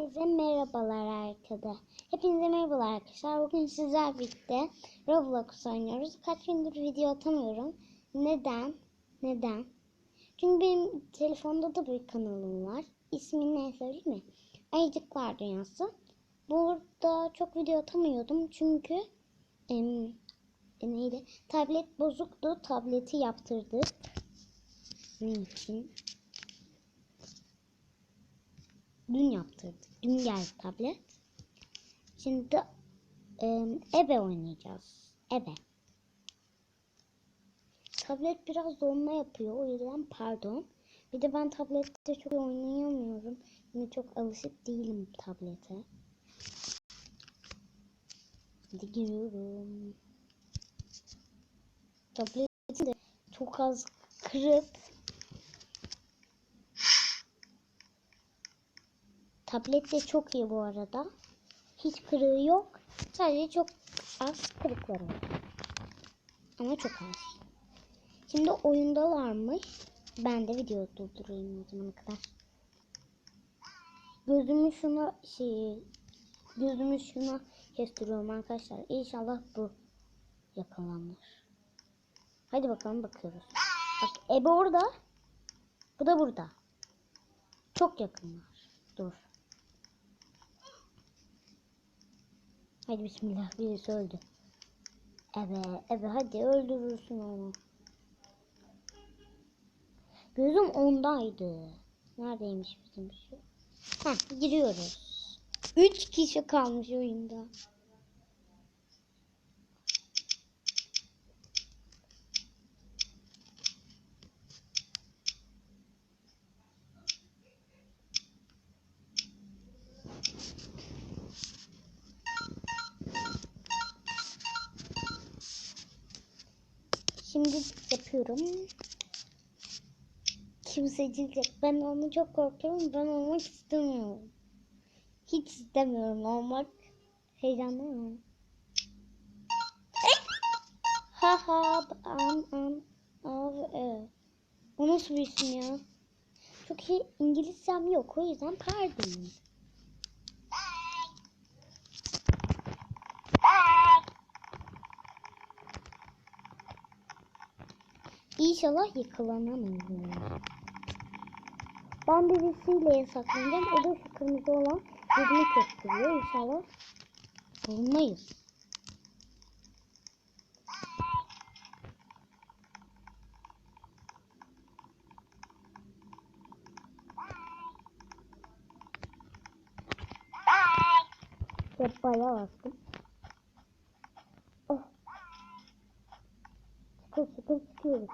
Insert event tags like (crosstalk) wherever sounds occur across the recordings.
Hepinize merhabalar arkada. Hepinize merhabalar arkadaşlar. Bugün sizler birlikte Roblox oynuyoruz. Kaç gündür video atamıyorum. Neden? Neden? Çünkü benim telefonda da bir kanalım var. İsmi ne söyleyeyim mi? Ayıcıklar Dünyası. Burada çok video atamıyordum çünkü em, e, neydi? Tablet bozuktu. Tableti yaptırdık. Bunun için. Dün yaptırdık. Dün geldi tablet. Şimdi e, ebe oynayacağız. Ebe. Tablet biraz donma yapıyor. O yüzden pardon. Bir de ben tablette çok oynayamıyorum. Yine çok alışık değilim tablete. Hadi giriyorum. Tabletin de çok az kırık. Tablet de çok iyi bu arada. Hiç kırığı yok. Sadece çok az kırıkları var. Ama çok az. Şimdi oyundalarmış. Ben de video durdurayım o zamana kadar. Gözümü şuna şey gözümü şuna kestiriyorum arkadaşlar. İnşallah bu yakalanır. Hadi bakalım bakıyoruz. Bak Ebe orada. Bu da burada. Çok yakınlar. Dur. Hadi bismillah birisi öldü. Ebe, ebe hadi öldürürsün onu. Gözüm ondaydı. Neredeymiş bizim şu? Heh giriyoruz. Üç kişi kalmış oyunda. Şimdi yapıyorum. Kim seçilecek? Ben onu çok korkuyorum. Ben olmak istemiyorum. Hiç istemiyorum olmak. Heyecanlıyım. Ha ha am am av e. Bu nasıl bir isim ya? Çok iyi İngilizcem yok o yüzden pardon. İnşallah yakalanamıyorum. Ben birisiyle saklanacağım. O da şu kırmızı olan gözümü kestiriyor. İnşallah bulunmayız. Hep bayağı bastım. Oh. Çıkır çıkır çıkıyoruz.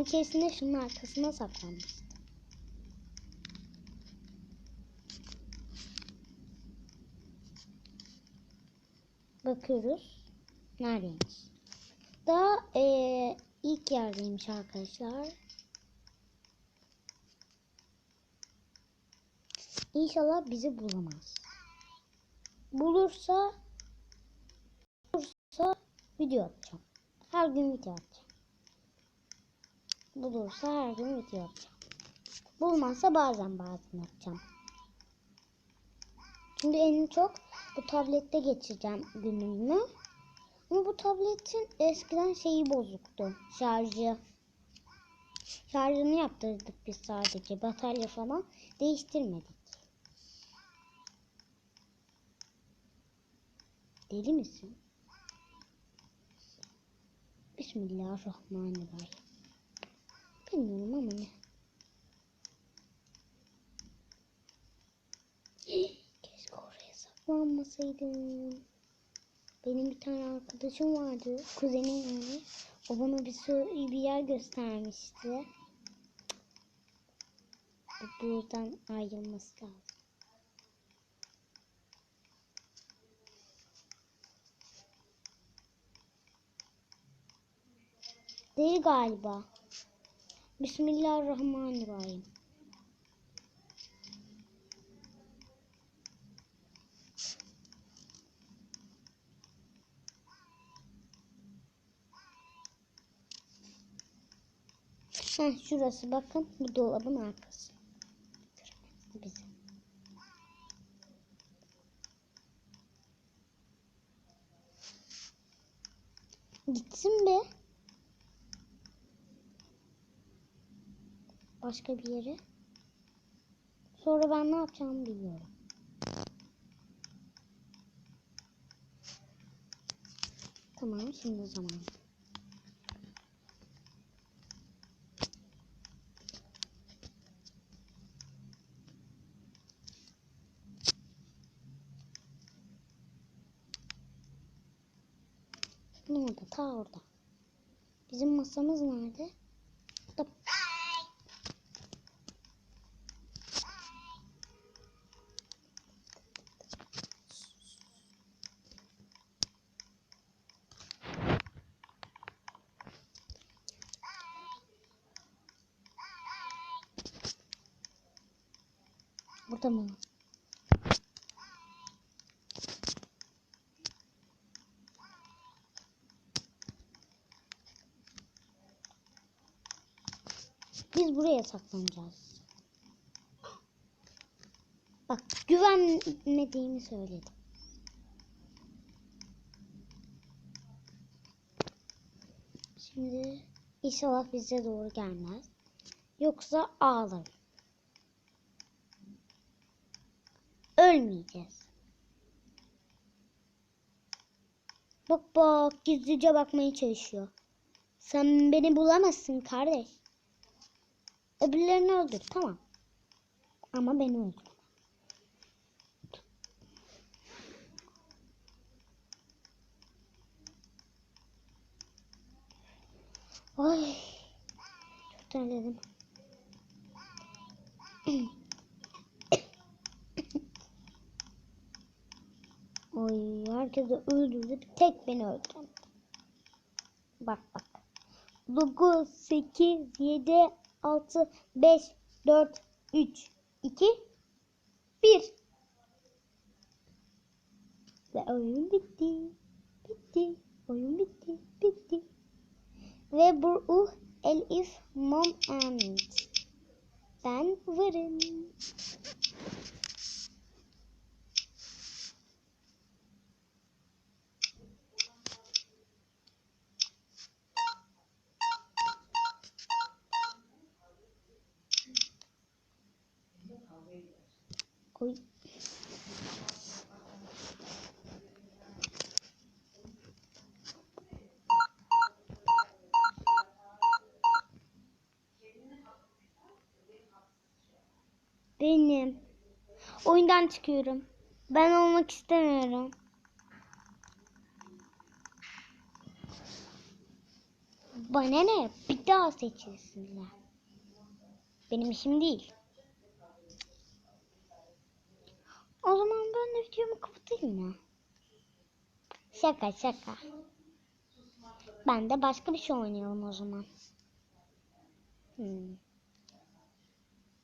Ben bir keresinde şunun arkasına saklanmıştım. Bakıyoruz. Neredeymiş? Daha eee, ilk yerdeymiş arkadaşlar. İnşallah bizi bulamaz. Bulursa bulursa video atacağım. Her gün video atacağım. Bulursa her gün video atacağım. Bulmazsa bazen bazen atacağım. Şimdi en çok bu tablette geçireceğim günümü. Ama bu tabletin eskiden şeyi bozuktu. Şarjı. Şarjını yaptırdık biz sadece. Batarya falan değiştirmedik. Deli misin? Bismillahirrahmanirrahim. Bilmiyorum ama ne. Keşke oraya saklanmasaydım. Benim bir tane arkadaşım vardı. Kuzenim yani. O bana bir, bir yer göstermişti. Bu buradan ayrılması lazım. Değil galiba. Bismillahirrahmanirrahim. Heh, şurası bakın bu dolabın arkası. Bizim. Gitsin be. Başka bir yere. Sonra ben ne yapacağımı biliyorum. Tamam şimdi o zaman. Ne orada? Ta orada. Bizim masamız nerede? Da Burada mı? Biz buraya saklanacağız. Bak güvenmediğimi söyledim. Şimdi inşallah bize doğru gelmez. Yoksa ağlarım. Ölmeyeceğiz. Bak bak gizlice bakmaya çalışıyor. Sen beni bulamazsın kardeş. Öbürlerini öldür tamam. Ama beni öldür. Ay. Çok terledim. (clears throat) Ay herkesi öldürdü. Tek beni öldürdü. Bak bak. 9, 8, 7, 6, 5, 4, 3, 2, 1. Ve oyun bitti. Bitti. Oyun bitti. Bitti. Ve bu uh, Elif, Mom and ben varım. Oy. Benim. Oyundan çıkıyorum. Ben olmak istemiyorum. Bana ne? Bir daha seçilsinler. Benim işim değil. O zaman ben de videomu kapatayım mı? Şaka şaka. Ben de başka bir şey oynayalım o zaman. Hmm.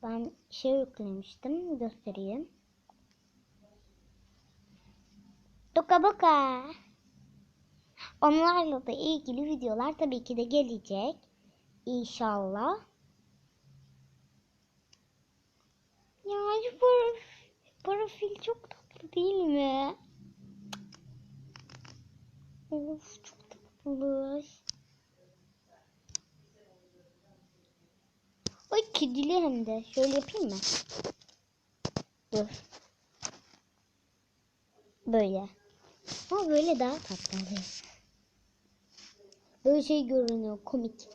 Ben şey yüklemiştim. Göstereyim. Doka boka. Onlarla da ilgili videolar tabii ki de gelecek. İnşallah. Ya şu profil çok tatlı değil mi? Of çok tatlı. Ay kedili hem de. Şöyle yapayım mı? Dur. Böyle. Ama böyle daha tatlı. Böyle şey görünüyor. Komik.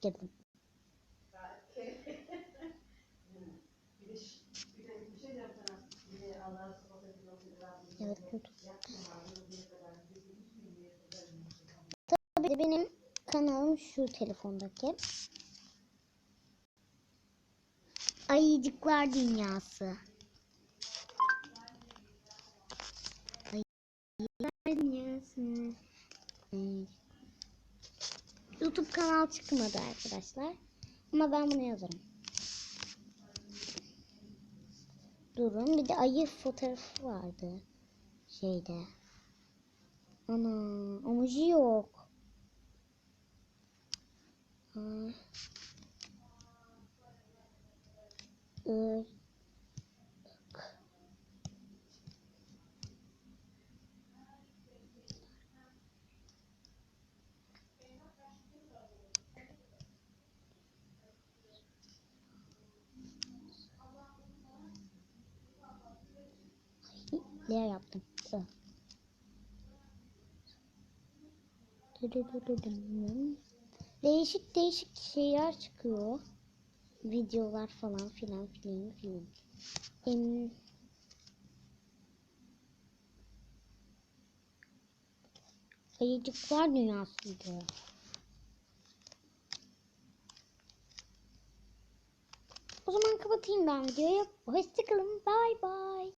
Geldim. Kötü. Tabii benim kanalım şu telefondaki. Ayıcıklar Dünyası. Ayıcıklar Dünyası. YouTube kanal çıkmadı arkadaşlar. Ama ben bunu yazarım. Durun bir de ayı fotoğrafı vardı. Şeyde. Ana emoji yok. Aa. Irk. Ne yaptım? Dırırırırım. Değişik değişik şeyler çıkıyor. Videolar falan filan filan filan. Em, Ayıcıklar dünyasıydı. O zaman kapatayım ben videoyu. Hoşçakalın. Bye bye.